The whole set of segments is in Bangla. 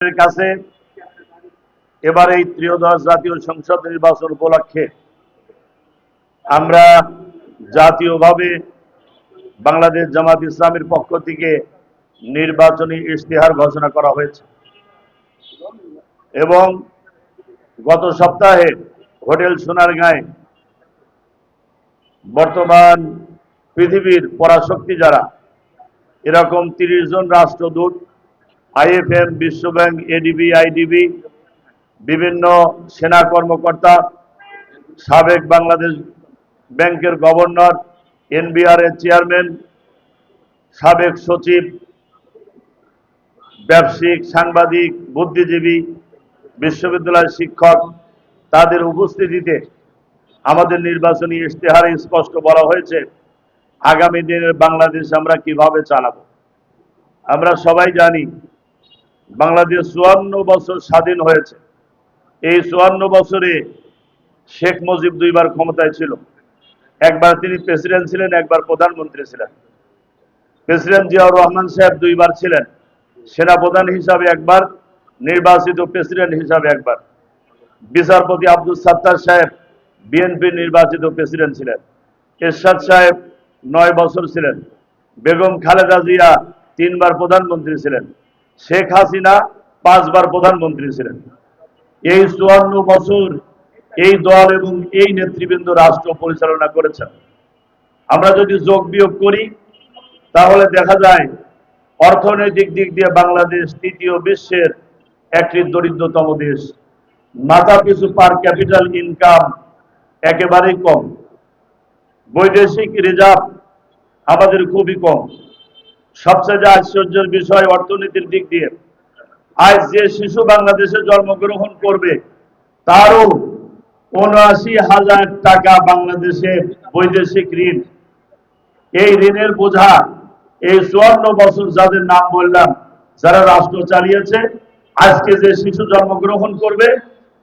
কাছে এবার এই ত্রিয়োদশ জাতীয় সংসদ নির্বাচন উপলক্ষে আমরা জাতীয়ভাবে বাংলাদেশ জামাত ইসলামের পক্ষ থেকে নির্বাচনী ইশতেহার ঘোষণা করা হয়েছে। এবং গত সপ্তাহে হোটেল সোনারগাঁয়ে বর্তমান পৃথিবীর পরাশক্তি যারা, এরকম তিরিশ জন রাষ্ট্রদূত আইএফএম, বিশ্বব্যাংক, এডিবি, আইডিবি, বিভিন্ন সেনা কর্মকর্তা, সাবেক বাংলাদেশ ব্যাংকের গভর্নর, এনবিআর এর চেয়ারম্যান, সাবেক সচিব, ব্যবসায়িক, সাংবাদিক, বুদ্ধিজীবী, বিশ্ববিদ্যালয়ের শিক্ষক, তাদের উপস্থিতিতে আমাদের নির্বাচনী ইশতেহারে স্পষ্ট বলা হয়েছে, আগামী দিনের বাংলাদেশ আমরা কীভাবে চালাবো। আমরা সবাই জানি বাংলাদেশ চুয়ান্ন বছর স্বাধীন হয়েছে। এই চুয়ান্ন বছরে শেখ মুজিব দুইবার ক্ষমতায় ছিল। একবার তিনি প্রেসিডেন্ট ছিলেন, একবার প্রধানমন্ত্রী ছিলেন। প্রেসিডেন্ট জিয়াউর রহমান সাহেব দুইবার ছিলেন। সেনাপ্রধান হিসাবে একবার, নির্বাচিত প্রেসিডেন্ট হিসাবে একবার। বিচারপতি আব্দুল সাত্তার সাহেব, বিএনপি নির্বাচিত প্রেসিডেন্ট ছিলেন। এরশাদ সাহেব নয় বছর ছিলেন। বেগম খালেদা জিয়া তিনবার প্রধানমন্ত্রী ছিলেন। শেখ হাসিনা পাঁচবার প্রধানমন্ত্রী ছিলেন। এই চুয়ান্ন বছর এই দল এবং এই নেতৃবৃন্দ রাষ্ট্র পরিচালনা করেছেন। আমরা যদি যোগ বিয়োগ করি, তাহলে দেখা যায় অর্থনৈতিক দিক দিয়ে বাংলাদেশ তৃতীয় বিশ্বের একটি দরিদ্রতম দেশ। মাথা পিছু পার ক্যাপিটাল ইনকাম একেবারেই কম। বৈদেশিক রিজার্ভ আমাদের খুবই কম। সবচেয়ে যে আশ্চর্যের বিষয় অর্থনীতির দিক দিয়ে, আজ যে শিশু বাংলাদেশে জন্মগ্রহণ করবে, তারও উনআশি হাজার টাকা বাংলাদেশে বৈদেশিক ঋণ। এই ঋণের বোঝা এই চুয়ান্ন বছর যাদের নাম বললাম, যারা রাষ্ট্র চালিয়েছে, আজকে যে শিশু জন্মগ্রহণ করবে,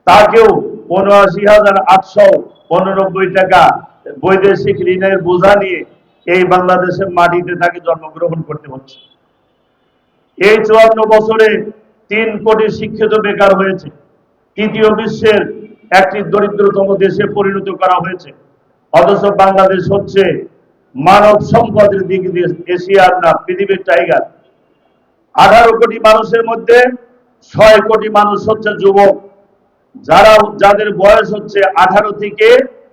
তাকেও উনআশি হাজার আটশো পনেরোব্বই টাকা বৈদেশিক ঋণের বোঝা নিয়ে এই বাংলাদেশের মাটিতে তাকে জন্মগ্রহণ করতে হচ্ছে। এই চুয়ান্ন বছরে তিন কোটি শিক্ষিত বেকার হয়েছে। তৃতীয় বিশ্বের একটি দরিদ্রতম দেশে পরিণত করা হয়েছে। অথচ বাংলাদেশ হচ্ছে মানব সম্পদের দিক দিয়ে এশিয়ার না, পৃথিবীর টাইগার আঠারো কোটি মানুষের মধ্যে ছয় কোটি মানুষ হচ্ছে যুবক। যারা, যাদের বয়স হচ্ছে আঠারো থেকে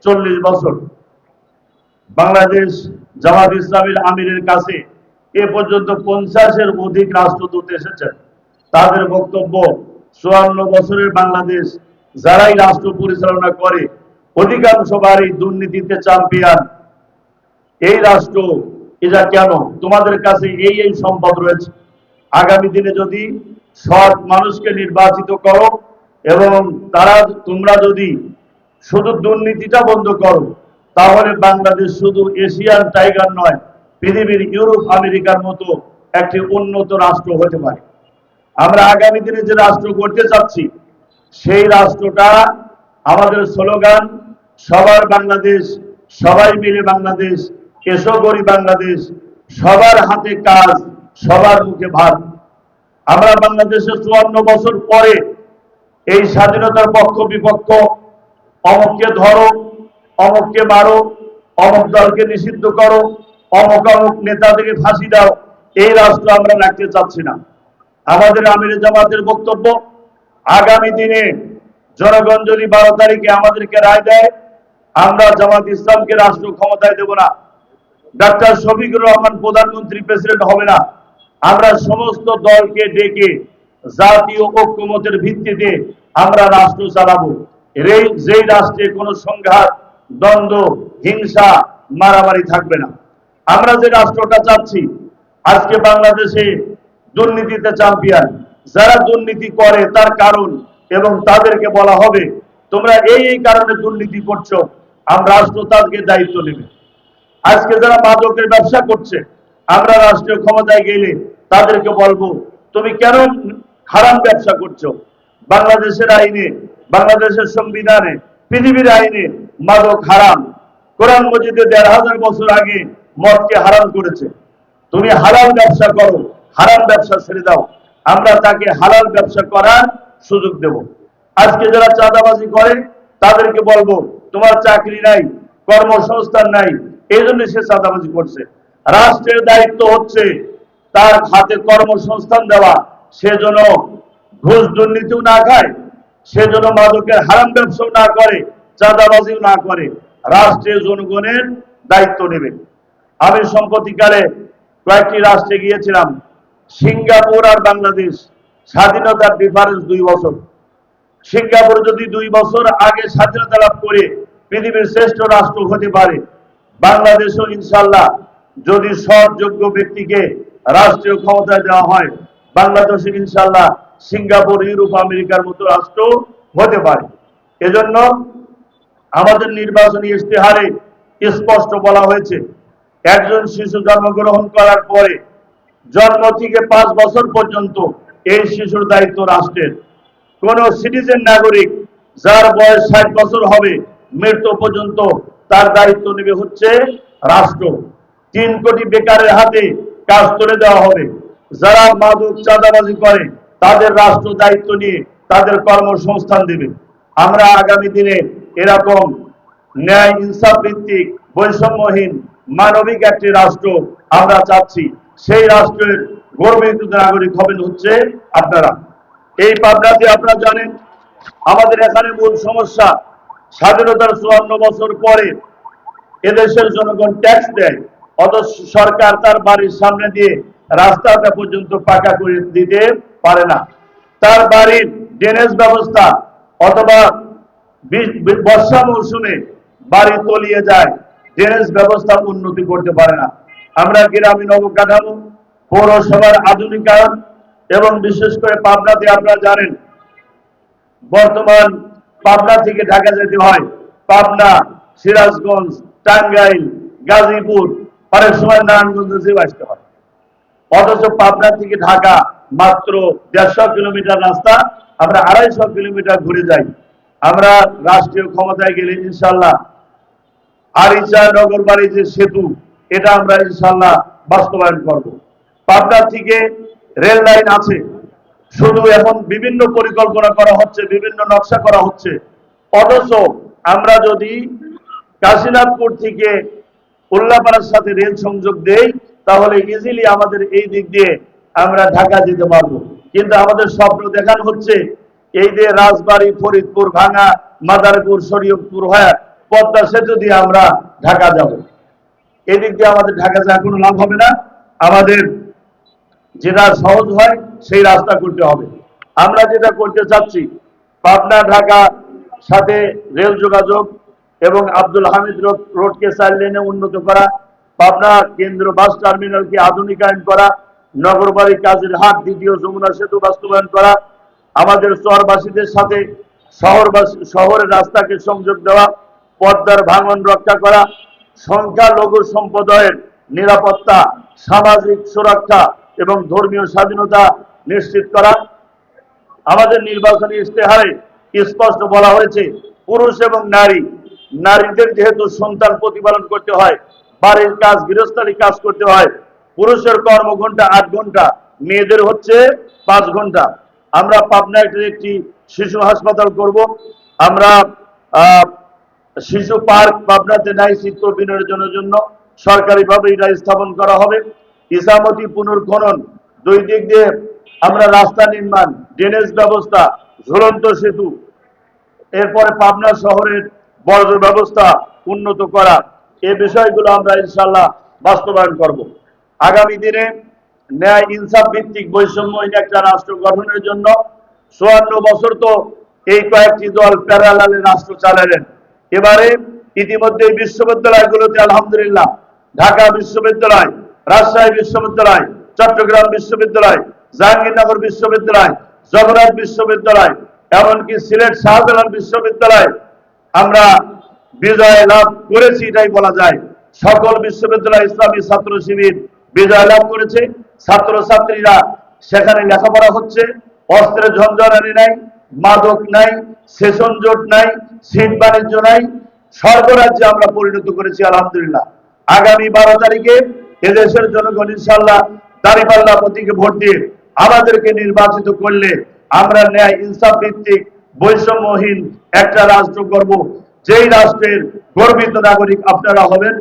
চল্লিশ বছর। বাংলাদেশ জামাত ইসলামের আমিরের কাছে এ পর্যন্ত পঞ্চাশের অধিক রাষ্ট্রদূত এসেছেন তাদের বক্তব্য, চুয়ান্ন বছরের বাংলাদেশ যারাই রাষ্ট্র পরিচালনা করে, অধিকাংশ বারই দুর্নীতিতে চ্যাম্পিয়ন। এই রাষ্ট্র এটা কেন? তোমাদের কাছে এই এই সম্পদ রয়েছে। আগামী দিনে যদি সৎ মানুষকে নির্বাচিত করো এবং তারা, তোমরা যদি শুধু দুর্নীতিটা বন্ধ করো তাহলে বাংলাদেশ শুধু এশিয়ান টাইগার নয়, পৃথিবীর ইউরোপ, আমেরিকার মতো একটি উন্নত রাষ্ট্র হতে পারে। আমরা আগামী দিনে যে রাষ্ট্র করতে চাচ্ছি, সেই রাষ্ট্রটা আমাদের স্লোগান, সবার বাংলাদেশ, সবাই মিলে বাংলাদেশ, এসো গরি বাংলাদেশ, সবার হাতে কাজ, সবার মুখে ভাত। আমরা বাংলাদেশের চুয়ান্ন বছর পরে এই স্বাধীনতার পক্ষ বিপক্ষ অমুককে ধরো অমুককে মারো, অমুক দলকে নিষিদ্ধ করো, অমুক অমুক নেতাদেরকে ফাঁসি দাও, এই রাষ্ট্র আমরা রাখতে চাচ্ছি না। আমাদের আমির জামাতের বক্তব্য, আগামী দিনে জনগণ যদি বারো তারিখে আমাদেরকে রায় দেয়, আমরা জামাত ইসলামকে রাষ্ট্র ক্ষমতায় দেব না। ডাক্তার শফিকুর রহমান প্রধানমন্ত্রী প্রেসিডেন্ট হবে না। আমরা সমস্ত দলকে ডেকে জাতীয় ঐক্যমতের ভিত্তিতে আমরা রাষ্ট্র চালাবো। যেই রাষ্ট্রে কোনো সংঘাত দ্বন্দ্ব, হিংসা, মারামারি থাকবে না। আমরা যে রাষ্ট্রটা চাচ্ছি, আজকে বাংলাদেশে দুর্নীতিতে চ্যাম্পিয়ন যারা দুর্নীতি করে, তার কারণ এবং তাদেরকে বলা হবে, তোমরা এই এই কারণে দুর্নীতি করছ। আমরা রাষ্ট্র তাদেরকে দায়িত্ব নেবে। আজকে যারা মাদকের ব্যবসা করছে, আমরা রাষ্ট্রীয় ক্ষমতায় গেলে তাদেরকে বলব, তুমি কেন হারাম ব্যবসা করছ? বাংলাদেশের আইনে, বাংলাদেশের সংবিধানে, পৃথিবীর আইনে মাদক হারাম। কোরআন মজিদে দেড় হাজার বছর আগে মদকে হারাম করেছে। তুমি হারাম ব্যবসা করো, হারাম ব্যবসা ছেড়ে দাও। আমরা তাকে হালাল ব্যবসা করার সুযোগ দেব। আজকে যারা চাঁদাবাজি করে, তাদেরকে বলব, তোমার চাকরি নাই, কর্মসংস্থান নাই, এই জন্য সে চাঁদাবাজি করছে। রাষ্ট্রের দায়িত্ব হচ্ছে তার হাতে কর্মসংস্থান দেওয়া। সে যেন ঘুষ দুর্নীতিও না খায়, সে যেন মাদকের হারাম ব্যবসাও না করে চাঁদাবাজিও না করে রাষ্ট্রের জনগণের দায়িত্ব নেবে। আমি সম্প্রতিকালে কয়েকটি রাষ্ট্রে গিয়েছিলাম, সিঙ্গাপুর আর বাংলাদেশ। স্বাধীনতার ডিফারেন্স দুই বছর। সিঙ্গাপুর যদি দুই বছর আগে স্বাধীনতা লাভ করে পৃথিবীর শ্রেষ্ঠ রাষ্ট্র হতে পারে, বাংলাদেশও ইনশাল্লাহ যদি সৎ যোগ্য ব্যক্তিকে রাষ্ট্রীয় ক্ষমতায় দেওয়া হয় বাংলাদেশ ইনশাল্লাহ সিঙ্গাপুর, ইউরোপ, আমেরিকার মতো রাষ্ট্র হতে পারে। এজন্য আমাদের নির্বাচনী ইশতেহারে স্পষ্ট বলা হয়েছে, একজন শিশু জন্মগ্রহণ করার পরে জন্ম থেকে পাঁচ বছর পর্যন্ত এই শিশুর দায়িত্ব রাষ্ট্রের। কোন সিটিজেন নাগরিক যার বয়স ষাট বছর হবে, মৃত্যু পর্যন্ত তার দায়িত্ব নেবে হচ্ছে রাষ্ট্র। তিন কোটি বেকারের হাতে কাজ তুলে দেওয়া হবে। যারা মাদক চাঁদাবাজি করে, তাদের রাষ্ট্র দায়িত্ব নিয়ে তাদের কর্মসংস্থান দেবে। আমরা আগামী দিনে এরকম ন্যায় ইনসাফ ভিত্তিক বৈষম্যহীন মানবিক একটি রাষ্ট্র আমরা চাচ্ছি, সেই রাষ্ট্রের গর্বিত নাগরিক হবেন হচ্ছে আপনারা। এই পাবনাতে আপনারা জানেন, আমাদের এখানে মূল সমস্যা স্বাধীনতার চুয়ান্ন বছর পরে এদেশের জনগণ ট্যাক্স দেয়, অথচ সরকার তার বাড়ির সামনে দিয়ে রাস্তাটা পর্যন্ত পাকা করে দিতে পারে না। তার বাড়ির ড্রেনেজ ব্যবস্থা অথবা বর্ষা মৌসুমে বাড়ি তলিয়ে যায় ড্রেনেজ ব্যবস্থা উন্নতি করতে পারে না। আমরা গ্রামীণ অবকাঠামো পৌরসভার আধুনিকায়ন এবং বিশেষ করে পাবনাতে আপনারা জানেন, বর্তমান পাবনা থেকে ঢাকা যেতে হয়। পাবনা, সিরাজগঞ্জ, টাঙ্গাইল, গাজীপুর, অনেক সময় নারায়ণগঞ্জ যেও আসতে হয়। অথচ পাবনা থেকে ঢাকা মাত্র দেড়শো কিলোমিটার রাস্তা, আমরা আড়াইশো কিলোমিটার ঘুরে যাই। আমরা রাষ্ট্রীয় ক্ষমতায় গেলে ইনশাল্লাহ আরিচা নগরবাড়ি যে সেতু, এটা আমরা ইনশাল্লাহ বাস্তবায়ন করব। পাবনা থেকে রেল লাইন আছে, শুধু এখন বিভিন্ন পরিকল্পনা করা হচ্ছে, বিভিন্ন নকশা করা হচ্ছে। অথচ আমরা যদি কাশীনাথপুর থেকে উল্লাপাড়ার সাথে রেল সংযোগ দেই, তাহলে ইজিলি আমাদের এই দিক দিয়ে আমরা ঢাকা যেতে পারব। কিন্তু আমাদের স্বপ্ন দেখানো হচ্ছে এই যে রাজবাড়ী, ফরিদপুর ভাঙা, মাদারপুর, শরীয়তপুর হয়ে পদ্মা সেতু দিয়ে আমরা ঢাকা যাব। এদিক দিয়ে আমাদের ঢাকা যাওয়ার কোনো লাভ হবে না। আমাদের যেটা সহজ হয়, সেই রাস্তা করতে হবে। আমরা যেটা করতে চাচ্ছি, পাবনা, ঢাকা সাথে রেল যোগাযোগ এবং আব্দুল হামিদ রোড- রোডকে চার লেনে উন্নত করা, পাবনা কেন্দ্র বাস টার্মিনালকে আধুনিকায়ন করা নগরবাড়ি কাজের হাট দ্বিতীয় যমুনা সেতু বাস্তবায়ন করা আমাদের শহরবাসীদের সাথে শহরবাসী শহরের রাস্তাকে সংযোগ দেওয়া পদ্মার ভাঙন রক্ষা করা, সংখ্যালঘু সম্প্রদায়ের নিরাপত্তা, সামাজিক সুরক্ষা এবং ধর্মীয় স্বাধীনতা নিশ্চিত করা। আমাদের নির্বাচনী ইশতেহারে স্পষ্ট বলা হয়েছে, পুরুষ এবং নারী, নারীদের যেহেতু সন্তান প্রতিপালন করতে হয়, বাড়ির কাজ গৃহস্থালী কাজ করতে হয়, পুরুষের কর্ম ঘণ্টা আট ঘণ্টা মেয়েদের হচ্ছে পাঁচ ঘণ্টা আমরা পাবনা একটি একটি শিশু হাসপাতাল করব। আমরা শিশু পার্ক পাবনাতে নাই চিত্র বিনোদনের জন্য সরকারিভাবে এটা স্থাপন করা হবে। ইসামতি পুনর্খনন, দুই দিক দিয়ে আমরা রাস্তা নির্মাণ, ড্রেনেজ ব্যবস্থা, ঝুলন্ত সেতু, এরপরে পাবনা শহরের বর্জ্য ব্যবস্থা উন্নত করা, এ বিষয়গুলো আমরা ইনশাল্লাহ বাস্তবায়ন করব। আগামী দিনে ন্যায় ইনসাফ ভিত্তিক বৈষম্যহীন একটা রাষ্ট্র গঠনের জন্য চুয়ান্ন বছর তো এই কয়েকটি দল প্যারালালে রাষ্ট্র চালালেন। এবারে ইতিমধ্যে বিশ্ববিদ্যালয়গুলোতে আলহামদুলিল্লাহ, ঢাকা বিশ্ববিদ্যালয়, রাজশাহী বিশ্ববিদ্যালয়, চট্টগ্রাম বিশ্ববিদ্যালয়, জাহাঙ্গীরনগর বিশ্ববিদ্যালয়, জগন্নাথ বিশ্ববিদ্যালয়, এমনকি সিলেট শাহজালাল বিশ্ববিদ্যালয় আমরা বিজয় লাভ করেছি, এটাই বলা যায়। সকল বিশ্ববিদ্যালয় ইসলামী ছাত্র শিবির বিজয় লাভ করেছে। ছাত্র ছাত্রীরা সেখানে লেখাপড়া হচ্ছে অস্ত্রের ঝঞ্ঝানি নাই, মাদক নাই, সেশন জোট নাই, সিট বাণিজ্য নাই। সর্বরাজ্যে আমরা পরিণত করেছি, আলহামদুলিল্লাহ। আগামী বারো তারিখে এদেশের জনগণ ইনশাল্লাহ দাঁড়িপাল্লা প্রতীকে ভোট দিয়ে আমাদেরকে নির্বাচিত করলে আমরা ন্যায় ইনসাফ ভিত্তিক বৈষম্যহীন একটা রাষ্ট্র করব যেই রাষ্ট্রের গর্বিত নাগরিক আপনারা হবেন